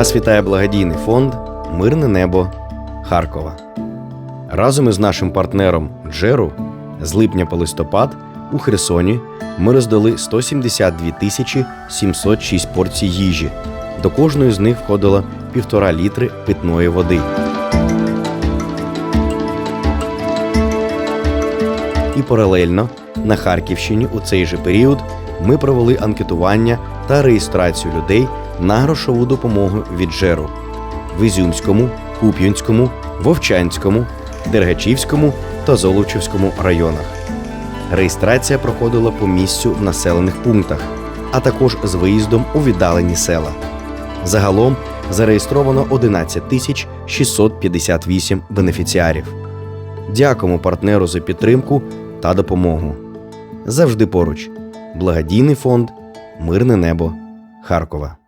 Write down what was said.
Вас вітає благодійний фонд Мирне небо Харкова. Разом із нашим партнером Джеру з липня по листопад у Херсоні ми роздали 172 тисячі 706 порцій їжі. До кожної з них входило півтора літри питної води. І паралельно на Харківщині у цей же період ми провели анкетування та реєстрацію людей на грошову допомогу від Джеру в Ізюмському, Куп'янському, Вовчанському, Дергачівському та Золочівському районах. Реєстрація проходила по місцю в населених пунктах, а також з виїздом у віддалені села. Загалом зареєстровано 11 тисяч 658 бенефіціарів. Дякуємо партнеру за підтримку та допомогу. Завжди поруч. Благодійний фонд Мирне небо Харкова.